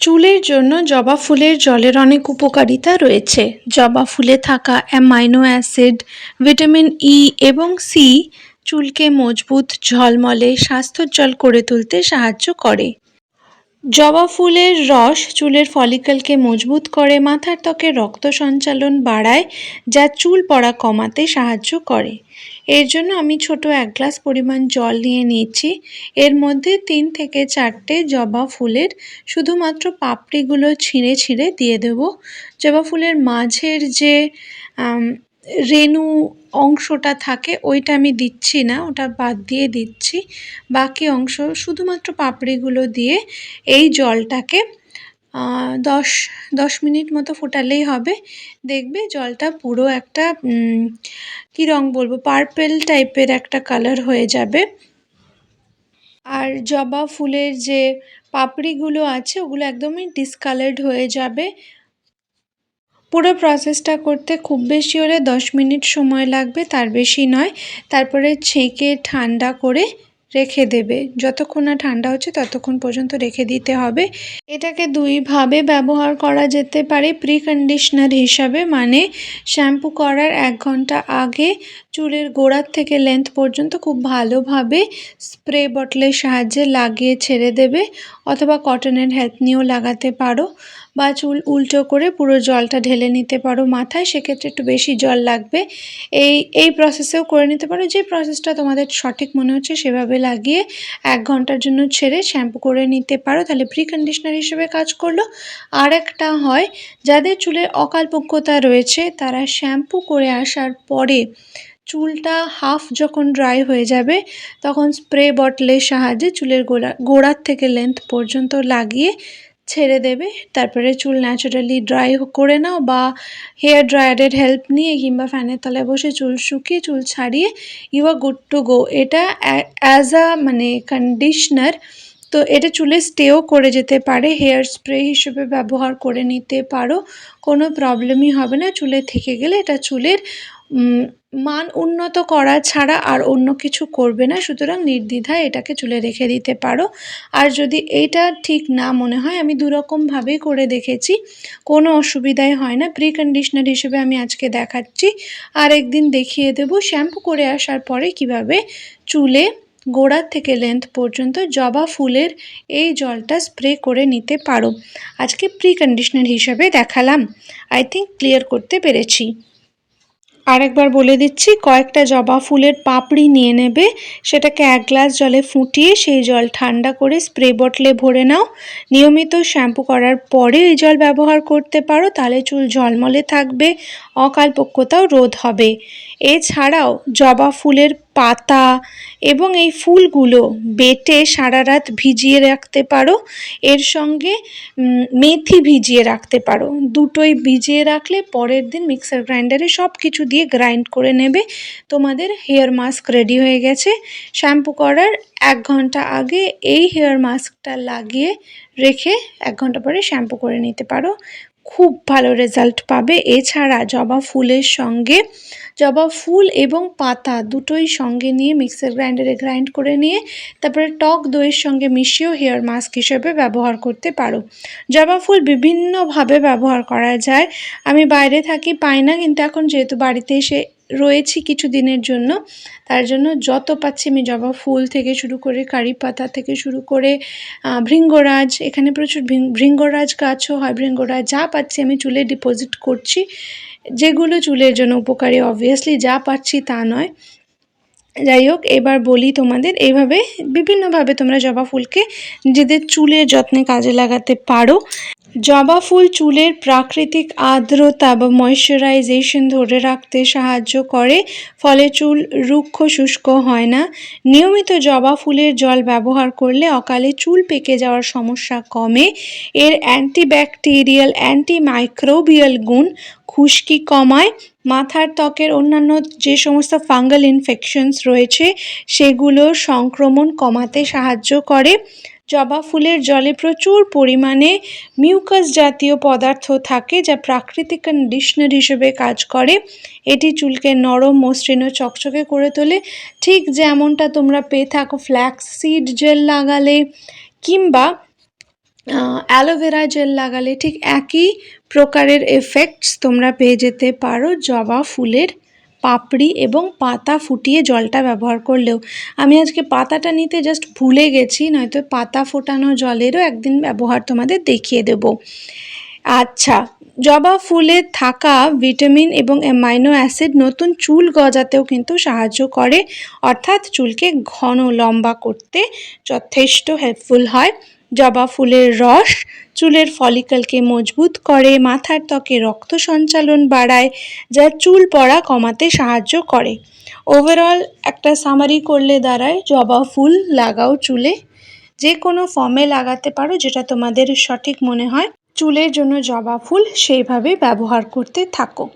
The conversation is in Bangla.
চুলের জন্য জবা ফুলের জলের অনেক উপকারিতা রয়েছে। জবা ফুলে থাকা অ্যামাইনো অ্যাসিড, ভিটামিন ই এবং সি চুলকে মজবুত, ঝলমলে, স্বাস্থ্যজ্জ্বল করে তুলতে সাহায্য করে। জবা ফুলের রস চুলের ফলিকলকে মজবুত করে, মাথার ত্বকে রক্ত সঞ্চালন বাড়ায়, যা চুল পড়া কমাতে সাহায্য করে। এর জন্য আমি ছোট এক গ্লাস পরিমাণ জল নিয়ে নিয়েছি। এর মধ্যে তিন থেকে চারটে জবা ফুলের শুধুমাত্র পাপড়িগুলো ছিঁড়ে ছিঁড়ে দিয়ে দেবো। জবা ফুলের মাঝের যে রেণু অংশটা থাকে, ওইটা আমি দিচ্ছি না, ওটা বাদ দিয়ে দিচ্ছি। বাকি অংশ শুধুমাত্র পাপড়িগুলো দিয়ে এই জলটাকে দশ দশ মিনিট মতো ফোটালেই হবে। দেখবে জলটা পুরো একটা কী রং বলব, পার্পেল টাইপের একটা কালার হয়ে যাবে। আর জবা ফুলের যে পাপড়িগুলো আছে, ওগুলো একদমই ডিসকালার্ড হয়ে যাবে। পুরো প্রসেসটা করতে খুব বেশি হলে দশ মিনিট সময় লাগবে, তার বেশি নয়। তারপরে ছেঁকে ঠান্ডা করে রেখে দেবে। যতক্ষণ না ঠান্ডা হচ্ছে ততক্ষণ পর্যন্ত রেখে দিতে হবে। এটাকে দুইভাবে ব্যবহার করা যেতে পারে প্রি কন্ডিশনার হিসাবে মানে শ্যাম্পু করার এক ঘণ্টা আগে চুলের গোড়ার থেকে লেন্থ পর্যন্ত খুব ভালোভাবে স্প্রে বটলের সাহায্যে লাগিয়ে ছেড়ে দেবে অথবা কটনের হেল্প নিয়েও লাগাতে পারো বা চুল উল্টো করে পুরো জলটা ঢেলে নিতে পারো মাথায়, সেক্ষেত্রে একটু বেশি জল লাগবে। এই এই প্রসেসেও করে নিতে পারো। যে প্রসেসটা তোমাদের সঠিক মনে হচ্ছে সেভাবে লাগিয়ে এক ঘণ্টার জন্য ছেড়ে শ্যাম্পু করে নিতে পারো। তাহলে প্রি কন্ডিশনার হিসেবে কাজ করল। আর একটা হয়, যাদের চুলের অকালপক্যতা রয়েছে, তারা শ্যাম্পু করে আসার পরে চুলটা হাফ যখন ড্রাই হয়ে যাবে, তখন স্প্রে বটলের সাহায্যে চুলের গোড়া, গোড়ার থেকে লেন্থ পর্যন্ত লাগিয়ে ছেড়ে দেবে। তারপরে চুল ন্যাচারালি ড্রাই করে নাও বা হেয়ার ড্রায়ারের হেল্প নিয়ে কিংবা ফ্যানের তলায় বসে চুল শুকিয়ে চুল ছাড়িয়ে you are good to go এটা অ্যাজ আ মানে কন্ডিশনার তো এটা চুলে স্টেও করে যেতে পারে। হেয়ার স্প্রে হিসেবে ব্যবহার করে নিতে পারো। কোনো প্রবলেমই হবে না। চুলে থেকে গেলে এটা চুলের মান উন্নত করা ছাড়া আর অন্য কিছু করবে না, সুতরাং নির্দ্বিধায় এটাকে চুলে রেখে দিতে পারো। আর যদি এইটা ঠিক না মনে হয়, আমি দুরকমভাবেই করে দেখেছি, কোনো অসুবিধাই হয় না। প্রি কন্ডিশনার হিসেবে আমি আজকে দেখাচ্ছি। আর একদিন দেখিয়ে দেবো শ্যাম্পু করে আসার পরে কীভাবে চুলে গোড়ার থেকে লেন্থ পর্যন্ত জবা ফুলের এই জলটা স্প্রে করে নিতে পারো। আজকে প্রি কন্ডিশনার হিসাবে দেখালাম। আই থিঙ্ক ক্লিয়ার করতে পেরেছি। আরেকবার বলে দিচ্ছি, কয়েকটা জবা ফুলের পাপড়ি নিয়ে নেবে। সেটাকে এক গ্লাস জলে ফুটিয়ে সেই জল ঠান্ডা করে স্প্রে বটলে ভরে নাও। নিয়মিত শ্যাম্পু করার পরে এই জল ব্যবহার করতে পারো, তাহলে চুল ঝলমলে থাকবে। অকালপক্যতাও রোধ হবে। এছাড়াও জবা ফুলের পাতা এবং এই ফুলগুলো বেটে সারা রাত ভিজিয়ে রাখতে পারো। এর সঙ্গে মেথি ভিজিয়ে রাখতে পারো। দুটোই ভিজিয়ে রাখলে পরের দিন মিক্সার গ্রাইন্ডারে সব কিছু দিয়ে গ্রাইন্ড করে নেবে। তোমাদের হেয়ার মাস্ক রেডি হয়ে গেছে। শ্যাম্পু করার এক ঘণ্টা আগে এই হেয়ার মাস্কটা লাগিয়ে রেখে এক ঘণ্টা পরে শ্যাম্পু করে নিতে পারো। খুব ভালো রেজাল্ট পাবে। এছাড়া জবা ফুলের সঙ্গে জবা ফুল এবং পাতা দুটোই সঙ্গে নিয়ে মিক্সার গ্রাইন্ডারে গ্রাইন্ড করে নিয়ে তারপরে টক দইয়ের সঙ্গে মিশিয়েও হেয়ার মাস্ক হিসেবে ব্যবহার করতে পারো। জবা ফুল বিভিন্নভাবে ব্যবহার করা যায়। আমি বাইরে থাকি, পাই না, কিন্তু এখন যেহেতু বাড়িতে এসে রয়েছি কিছু দিনের জন্য। তার জন্য যত পাচ্ছি আমি জবা ফুল থেকে শুরু করে কারি পাতা থেকে শুরু করে ভৃঙ্গরাজ, এখানে প্রচুর ভৃঙ্গরাজ গাছও হয়, ভৃঙ্গরাজ যা পাচ্ছি আমি চুলে ডিপোজিট করছি। যেগুলো চুলের জন্য উপকারী অবভিয়াসলি যা পাচ্ছি তা নয়। যাই হোক, এবার বলি তোমাদের, এইভাবে বিভিন্নভাবে তোমরা জবা ফুলকে নিজেদের চুলের যত্নে কাজে লাগাতে পারো। জবা ফুল, চুলের প্রাকৃতিক আর্দ্রতা বা ময়শ্চারাইজেশন ধরে রাখতে সাহায্য করে, ফলে চুল রুক্ষ, শুষ্ক হয় না। নিয়মিত জবা ফুলের জল ব্যবহার করলে অকালে চুল পেকে যাওয়ার সমস্যা কমে। এর অ্যান্টিব্যাকটেরিয়াল অ্যান্টিমাইক্রোবিয়াল গুণ খুশকি কমায়। মাথার ত্বকের অন্যান্য যে সমস্ত ফাঙ্গাল ইনফেকশনস রয়েছে সেগুলোর সংক্রমণ কমাতে সাহায্য করে। জবা ফুলের জলে প্রচুর পরিমাণে মিউকাস জাতীয় পদার্থ থাকে যা প্রাকৃতিক কন্ডিশনার হিসেবে কাজ করে। এটি চুলকে নরম, মসৃণ চকচকে করে তোলে। ঠিক যেমনটা তোমরা পেয়ে থাকো ফ্ল্যাক্স সিড জেল লাগালে কিংবা অ্যালোভেরা জেল লাগালে ঠিক একই প্রকারের এফেক্টস তোমরা পেয়ে যেতে পারো জবা ফুলের পাপড়ি এবং পাতা ফুটিয়ে জলটা ব্যবহার করলেও। আমি আজকে পাতাটা নিতে জাস্ট ভুলে গেছি, নয়তো পাতা ফোটানো জলেরও একদিন ব্যবহার তোমাদের দেখিয়ে দেব। আচ্ছা জবা ফুলে থাকা ভিটামিন এবং অ্যামাইনো অ্যাসিড নতুন চুল গজাতেও কিন্তু সাহায্য করে। অর্থাৎ চুলকে ঘন লম্বা করতে যথেষ্ট হেল্পফুল হয়। জবা ফুলের রস, চুলের ফলিকলকে মজবুত করে, মাথার ত্বকে রক্ত সঞ্চালন বাড়ায়, যা চুল পড়া কমাতে সাহায্য করে। ওভারঅল একটা সামারি করলে দাঁড়ায়, জবা ফুল লাগাও চুলে। যে কোনো ফর্মে লাগাতে পারো, যেটা তোমাদের সঠিক মনে হয়। চুলের জন্য জবা ফুল সেইভাবে ব্যবহার করতে থাকো।